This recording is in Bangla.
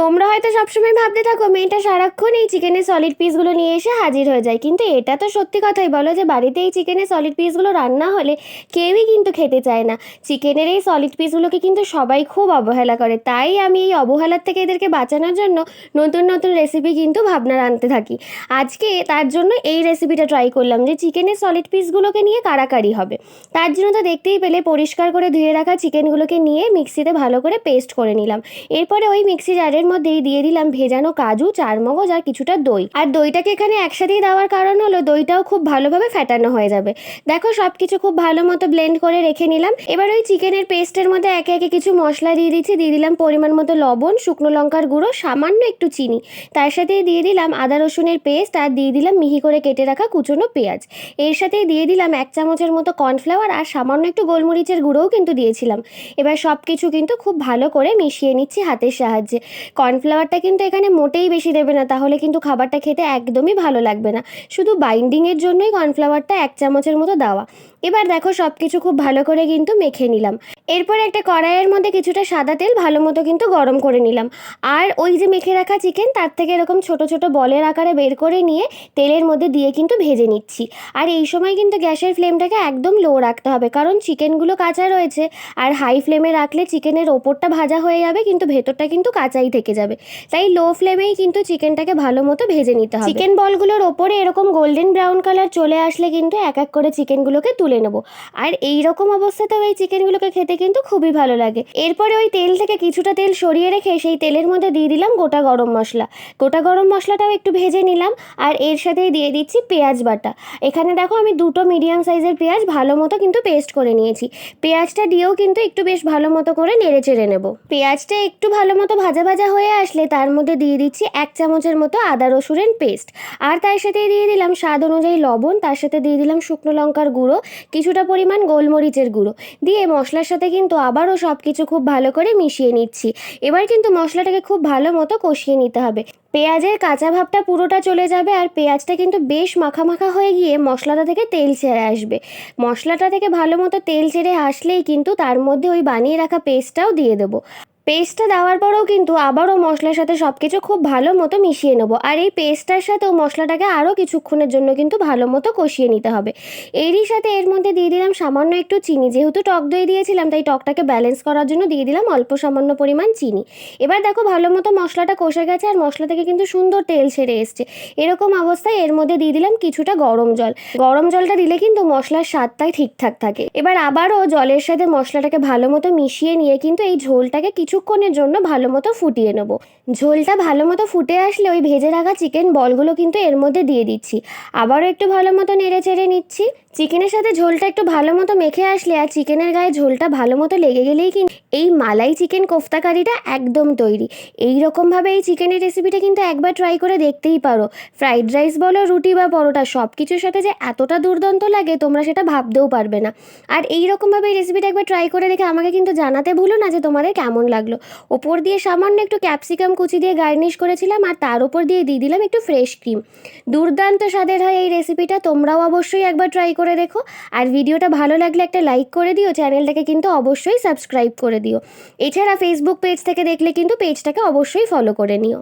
তোমরা হয়তো সবসময় ভাবতে থাকো, মেয়েটা সারাক্ষণ এই চিকেনের সলিড পিসগুলো নিয়ে এসে হাজির হয়ে যায়। কিন্তু এটা তো সত্যি কথাই বলো যে, বাড়িতে এই চিকেনের সলিড পিসগুলো রান্না হলে কেউই কিন্তু খেতে চায় না। চিকেনের এই সলিড পিসগুলোকে কিন্তু সবাই খুব অবহেলা করে। তাই আমি এই অবহেলার থেকে এদেরকে বাঁচানোর জন্য নতুন নতুন রেসিপি কিন্তু ভাবনা আনতে থাকি। আজকে তার জন্য এই রেসিপিটা ট্রাই করলাম যে চিকেনের সলিড পিসগুলোকে নিয়ে কারাকারি হবে। তার জন্য তো দেখতেই পেলে পরিষ্কার করে ধুয়ে রাখা চিকেনগুলোকে নিয়ে মিক্সিতে ভালো করে পেস্ট করে নিলাম। এরপরে ওই মিক্সি জারের মধ্যেই দিয়ে দিলাম, ভেজানো কাজু, চারমগজ আর কিছুটা দই। আর দইটাকে এখানে একসাথেই দেওয়ার কারণ হলো দইটাও খুব ভালোভাবে ফেটানো হয়ে যাবে। দেখো সব কিছু খুব ভালো মতো ব্লেন্ড করে রেখে নিলাম। এবার ওই চিকেনের পেস্টের মধ্যে একে একে কিছু মশলা দিয়ে দিচ্ছি। দিয়ে দিলাম পরিমাণ মতো লবণ, শুকনো লঙ্কার গুঁড়ো, সামান্য একটু চিনি। তার সাথেই দিয়ে দিলাম আদা রসুনের পেস্ট আর দিয়ে দিলাম মিহি করে কেটে রাখা কুচনো পেঁয়াজ। এর সাথেই দিয়ে দিলাম এক চামচের মতো কর্নফ্লাওয়ার আর সামান্য একটু গোলমরিচের গুঁড়োও কিন্তু দিয়েছিলাম। এবার সব কিছু কিন্তু খুব ভালো করে মিশিয়ে নিচ্ছি হাতের সাহায্যে। কর্নফ্লাওয়ারটা কিন্তু এখানে মোটেই বেশি দেবে না, তাহলে কিন্তু খাবারটা খেতে একদমই ভালো লাগবে না। শুধু বাইন্ডিংয়ের জন্যই কর্নফ্লাওয়ারটা এক চামচের মতো দেওয়া। এবার দেখো সব কিছু খুব ভালো করে কিন্তু মেখে নিলাম। এরপর একটা কড়াইয়ের মধ্যে কিছুটা সাদা তেল ভালো মতো কিন্তু গরম করে নিলাম। আর ওই যে মেখে রাখা চিকেন তার থেকে এরকম ছোট ছোট বলের আকারে বের করে নিয়ে তেলের মধ্যে দিয়ে কিন্তু ভেজে নিচ্ছি। আর এই সময় কিন্তু গ্যাসের ফ্লেমটাকে একদম লো রাখতে হবে, কারণ চিকেনগুলো কাঁচা রয়েছে। আর হাই ফ্লেমে রাখলে চিকেনের ওপরটা ভাজা হয়ে যাবে, কিন্তু ভেতরটা কিন্তু কাঁচাই থেকে যাবে। তাই লো ফ্লেমেই কিন্তু চিকেনটাকে ভালো মতো ভেজে নিতে হবে। চিকেন বলগুলোর ওপরে এরকম গোল্ডেন ব্রাউন কালার চলে আসলে কিন্তু এক এক করে চিকেনগুলোকে তুলে নেব। আর এই রকম অবস্থাতেও এই চিকেনগুলোকে খেতে কিন্তু খুবই ভালো লাগে। এরপরে ওই তেল থেকে কিছুটা তেল সরিয়ে রেখে সেই তেলের মধ্যে দিয়ে দিলাম গোটা গরম মশলা। গোটা গরম মশলাটাও একটু ভেজে নিলাম আর এর সাথেই দিয়ে দিচ্ছি পেঁয়াজ বাটা। এখানে দেখো আমি দুটো মিডিয়াম সাইজের পেঁয়াজ ভালো মতো কিন্তু পেস্ট করে নিয়েছি। পেঁয়াজটা দিয়েও কিন্তু একটু বেশ ভালো মতো করে নেড়ে চেড়ে নেব। পেঁয়াজটা একটু ভালো মতো ভাজা ভাজা হয়ে আসলে তার মধ্যে দিয়ে দিচ্ছি এক চামচের মতো আদা রসুনের পেস্ট। আর তার সাথে দিয়ে দিলাম স্বাদ অনুযায়ী লবণ, তার সাথে দিয়ে দিলাম শুকনো লঙ্কার গুঁড়ো, কিছুটা পরিমাণ গোলমরিচের গুঁড়ো। দিয়ে মশলার সাথে কিন্তু আবারও সব কিছু খুব ভালো করে মিশিয়ে নিচ্ছি। এবার কিন্তু মশলাটাকে খুব ভালো মতো কষিয়ে নিতে হবে। পেঁয়াজের কাঁচা ভাবটা পুরোটা চলে যাবে আর পেঁয়াজটা কিন্তু বেশ মাখা মাখা হয়ে গিয়ে মশলাটা থেকে তেল ছেড়ে আসবে। মশলাটা থেকে ভালো মতো তেল ছেড়ে আসলেই কিন্তু তার মধ্যে ওই বানিয়ে রাখা পেস্টটাও দিয়ে দেবো। পেস্টটা দেওয়ার পরেও কিন্তু আবারও মশলার সাথে সব কিছু খুব ভালো মতো মিশিয়ে নেব। আর এই পেস্টটার সাথেও মশলাটাকে আরও কিছুক্ষণের জন্য কিন্তু ভালো মতো কষিয়ে নিতে হবে। এরই সাথে এর মধ্যে দিয়ে দিলাম সামান্য একটু চিনি। যেহেতু টক দই দিয়েছিলাম, তাই টকটাকে ব্যালেন্স করার জন্য দিয়ে দিলাম অল্প সামান্য পরিমাণ চিনি। এবার দেখো ভালো মতো মশলাটা কষে গেছে আর মশলা থেকে কিন্তু সুন্দর তেল ছেড়ে এসছে। এরকম অবস্থায় এর মধ্যে দিয়ে দিলাম কিছুটা গরম জল। গরম জলটা দিলে কিন্তু মশলার স্বাদটাই ঠিকঠাক থাকে। এবার আবারও জলের সাথে মশলাটাকে ভালো মতো মিশিয়ে নিয়ে কিন্তু এই ঝোলটাকে কিছুক্ষণের জন্য ভালো মতো ফুটিয়ে নেব। ঝোলটা ভালো মতো ফুটে আসলে ওই ভেজে রাখা চিকেন বলগুলো কিন্তু এর মধ্যে দিয়ে দিচ্ছি। আবারও একটু ভালো মতো নেড়ে চেড়ে নিচ্ছি। চিকেনের সাথে ঝোলটা একটু ভালো মতো মেখে আসলে আর চিকেনের গায়ে ঝোলটা ভালো মতো লেগে গেলেই কিন্তু এই মালাই চিকেন কোফতা কারিটা একদম তৈরি। এই রকমভাবে এই চিকেনের রেসিপিটা কিন্তু একবার ট্রাই করে দেখতেই পারো। ফ্রাইড রাইস বলো, রুটি বা পরোটা সব কিছুর সাথে যে এতটা দুর্দান্ত লাগে তোমরা সেটা ভাবতেও পারবে না। আর এই রকমভাবে এই রেসিপিটা একবার ট্রাই করে দেখে আমাকে কিন্তু জানাতে ভুলো না যে তোমাদের কেমন লাগল। ওপর দিয়ে সামান্য একটু ক্যাপসিকাম কুচি দিয়ে গার্নিশ করেছিলাম আর তার উপর দিয়ে দিয়ে দিলাম একটু ফ্রেশ ক্রিম দুর্দান্ত স্বাদের হয় এই রেসিপিটা তোমরাও অবশ্যই একবার ট্রাই করে দেখো। আর ভিডিওটা ভালো লাগলে একটা লাইক করে দিও চ্যানেলটাকে কিন্তু অবশ্যই সাবস্ক্রাইব করে দিও। এছাড়া ফেসবুক পেজ থেকে দেখলে কিন্তু পেজটাকে অবশ্যই ফলো করে নিও।